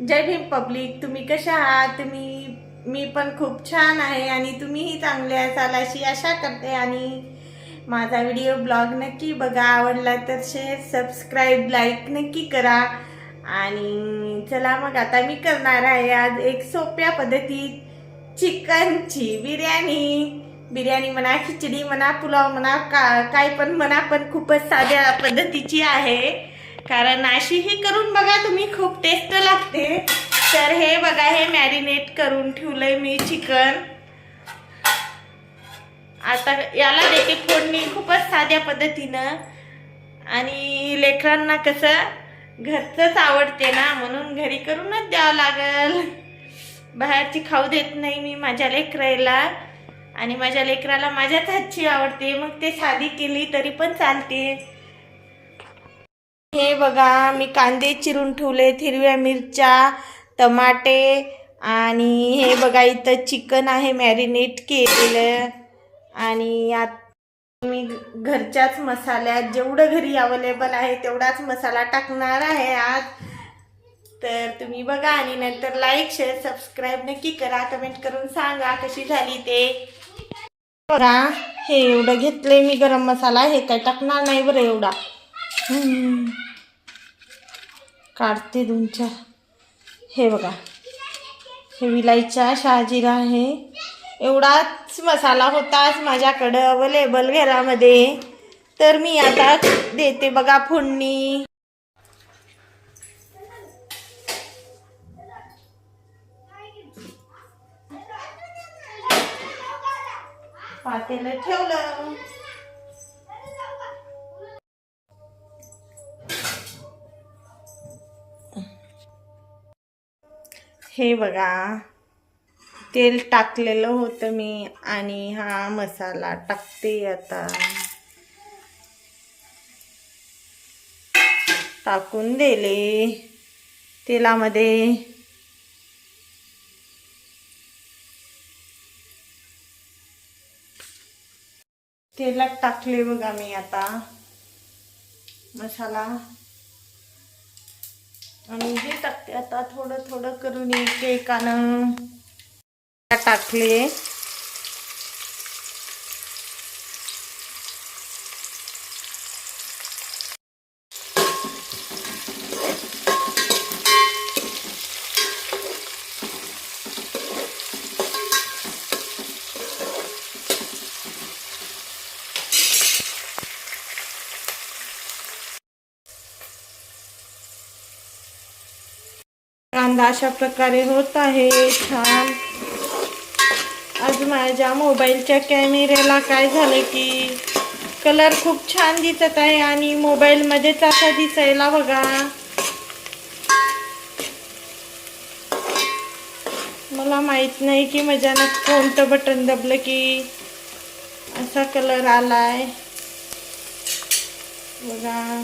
जय Bhim public तुम्ही कशा आहात? तुम्ही मी पण खूप छान आहे आणि तुम्हीही चांगले असाल अशी आशा करते. आणि माझा व्हिडिओ ब्लॉग नक्की बघा. आवडला तर शेअर सबस्क्राईब लाईक नक्की करा. आणि चला मग आता मी करणार आहे आज एक सोप्या पद्धतीत चिकनची बिर्याणी. बिर्याणी म्हणा खिचडी म्हणा पुलाव म्हणा का काय पण म्हणा पण खूपच साध्या पद्धतीची आहे. कारण अशी ही करून बघा तुम्ही खूप टेस्ट लागते. तर हे बघा हे मॅरिनेट करून ठेवलंय मी चिकन. आता याला देते फोडणी खूपच साध्या पद्धतीनं. आणि लेकरांना कसं घरचंच आवडते ना म्हणून घरी करूनच द्यावं लागल. बाहेरची खाऊ देत नाही मी माझ्या लेकराला. आणि माझ्या लेकराला माझ्याच हातची आवडते. मग ते साधी केली तरी पण चालते. हे बघा मी कांदे चिरून ठेवले हिरव्या मिरच्या टमाटे आणि हे बघा इथं चिकन आहे मॅरिनेट केलेलं. आणि आत मी घरच्याच मसाल्यात जेवढं घरी अवेलेबल आहे तेवढाच मसाला टाकणार आहे आज. तर तुम्ही बघा आणि नंतर लाईक शेअर सबस्क्राईब नक्की करा. कमेंट करून सांगा कशी झाली ते. बघा हे एवढं घेतलंय मी गरम मसाला हे काय टाकणार नाही बरं एवढा. काढते तुमच्या हे बघा. हे विलायचा शहाजिरा आहे. एवढाच मसाला होताच माझ्याकडं अवेलेबल घरामध्ये. तर मी आता देते बघा फोडणी. पातेलं ठेवलं. हे बघा. तेल टाकलेलं होतं मी आणि हा मसाला टाकते आता. टाकून दिले. तेलामध्ये तेलात टाकले बघा मी आता. मसाला. आणि हे टाकते. आता थोडं थोडं करून एक एकानं टाकले. कांदा अशा प्रकारे होत आहे. छान. आज माझ्या मोबाईलच्या कॅमेऱ्याला काय झालं की कलर खूप छान दिसत आहे आणि मोबाईलमध्येच असा दिसायला बघा. मला माहीत नाही की माझ्यानं कोणतं बटन दबलं की असा कलर आलाय. बघा.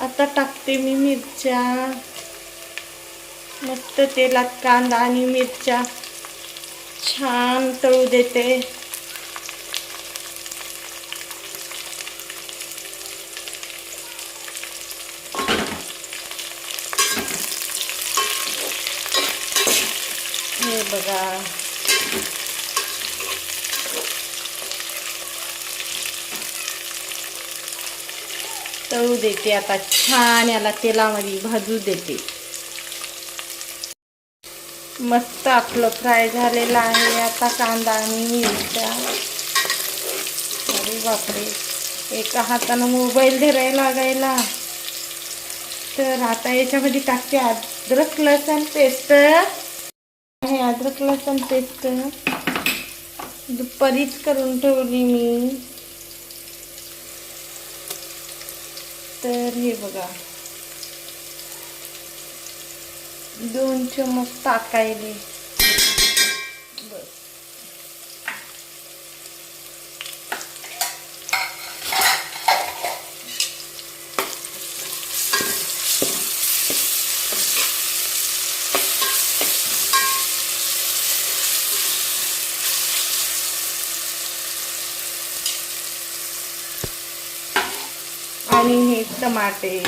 आता टाकते मी मिरच्या. मस्त तेलात कांदा आणि मिरच्या छान तळू देते. हे बघा. तळू देते आता छान याला तेलामध्ये भाजू देते. मस्त आपलं फ्राय झालेलं आहे. आता कांदा आणि मिरच्या. अरे बापरे. एका हातानं मोबाईल धरायला लागायला. तर आता याच्यामध्ये टाकते अद्रक लसण पेस्ट. हे अद्रक लसण पेस्ट. दुपारीच करून ठेवली मी. तर हे बघा. दोन चमच टाकायले. बस आणि हे टमाटे.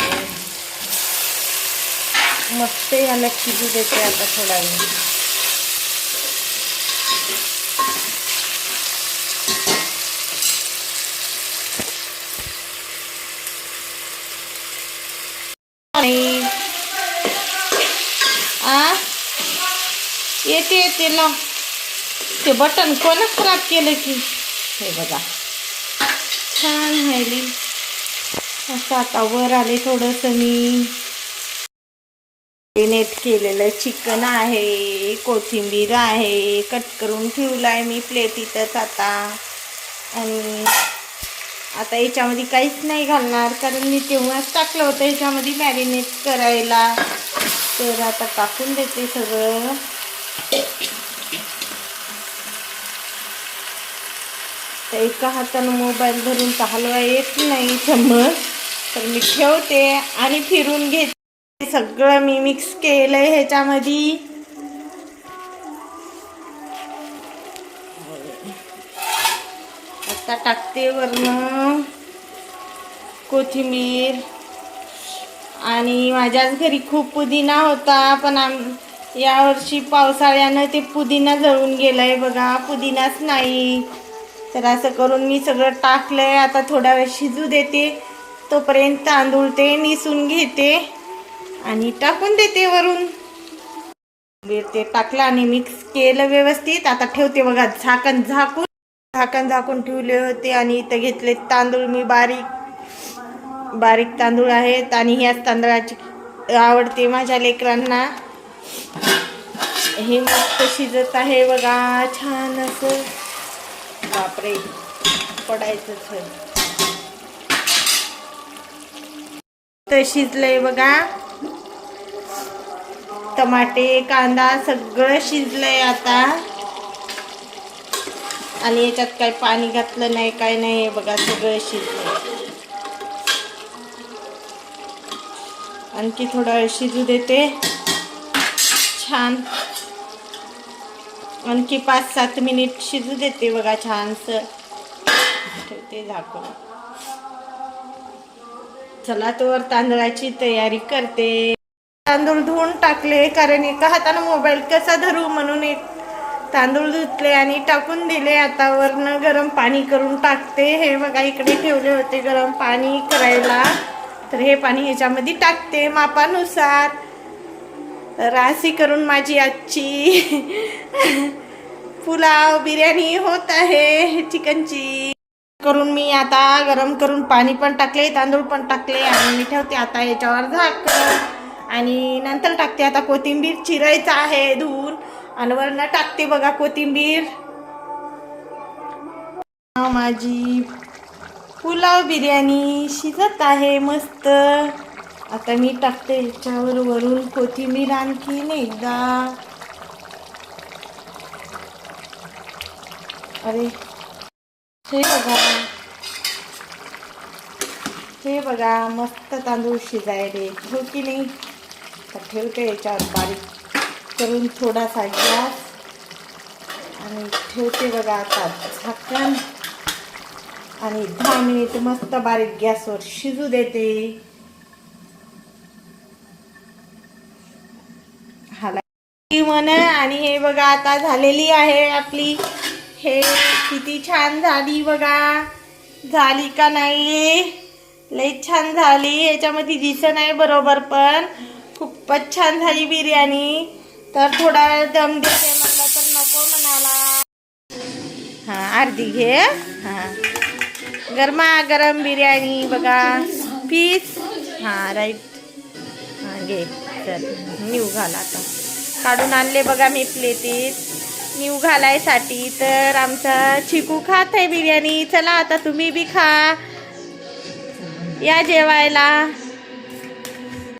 मस्त ह्याला शिजू देते आता थोडा वेळ. आ? येते येते ना. ते बटन कोण खराब केलं की? हे बघा. छान आहे असं आता वर आले थोडंसं मी. नेट केलेलं चिकन आहे कोथिंबीर आहे कट करून ठेवलं आहे मी प्लेट इथंच आता. आणि आता याच्यामध्ये काहीच नाही घालणार कारण मी तेव्हाच टाकलं होतं याच्यामध्ये मॅरिनेट करायला. तर आता टाकून देते सगळं. तर एका हातानं मोबाईल धरून तर हलवा येत नाही समज. तर मी ठेवते आणि फिरून घेते. सगळं मी मिक्स केलंय ह्याच्यामध्ये. आता टाकते वरनं कोथिंबीर. आणि माझ्याच घरी खूप पुदिना होता पण आम यावर्षी पावसाळ्यानं ते पुदिना जळून गेलाय बघा पुदिनाच नाही. तर असं करून मी सगळं टाकलंय आता थोडा वेळ शिजू देते. तोपर्यंत तांदूळ ते निसून घेते. आणि टाकून देते वरून. ते टाकलं आणि मिक्स केलं व्यवस्थित. आता ठेवते बघा झाकण झाकून झाकण झाकून ठेवले होते आणि इथं घेतले तांदूळ मी बारीक बारीक तांदूळ आहेत आणि ह्याच तांदळाची आवडते माझ्या लेकरांना. हे मस्त शिजत आहे बघा छान असं. बापरे पडायचंच आहे तर शिजलंय बघा. टमाटे कांदा सगळं शिजलंय आता. आणि याच्यात काही पाणी घातलं नाही काय नाही बघा सगळं शिजलंय. आणखी थोडं शिजू देते. छान. आणखी पाच सात मिनिट शिजू देते बघा छानसं. ठेवते झाकून. चला तर तांदळाची तयारी करते. तांदूळ धुवून टाकले कारण एका हातानं मोबाईल कसा धरू म्हणून एक तांदूळ धुतले आणि टाकून दिले. आता वरनं गरम पाणी करून टाकते. हे बघा इकडे ठेवले होते गरम पाणी करायला. तर हे पाणी ह्याच्यामध्ये टाकते मापानुसार. तर अशी करून माझी आजची पुलाव बिर्याणी होत आहे चिकनची. करून मी आता गरम करून पाणी पण टाकले तांदूळ पण टाकले आणि मी ठेवते आता याच्यावर झाकण आणि नंतर टाकते आता कोथिंबीर चिरायचं आहे धुवून. आणि वरनं टाकते बघा कोथिंबीर. माझी पुलाव बिर्याणी शिजत आहे मस्त. आता मी टाकते याच्यावर वरून कोथिंबीर आणखीन एकदा. अरे हे बघा. हे बघा मस्त तांदूळ शिजायले हो की नाही? तर ठेवते याच्यावर बारीक करून थोडासा गॅस आणि ठेवते बघा आता झाकण. आणि दहा मिनिट मस्त बारीक गॅसवर शिजू देते. हाला म्हण आणि हे बघा आता झालेली आहे आपली हे किती छान झाली बघा. झाली का नाही? लई छान झाली. याच्यामध्ये दिसत नाही बरोबर पण खूपच छान झाली बिर्याणी. तर थोडा वेळ दम देते म्हणलं तर नको म्हणाला हा अर्धी घे. हा. गरमा गरम बिर्याणी बघा. पीस. हा राईट. हा घे. चल न्यू घाला आता. काढून आणले बघा मी प्लेटीत. न्यू घालायसाठी तर आमचा चिकू खात आहे बिर्याणी. चला आता तुम्ही बी खा. या जेवायला.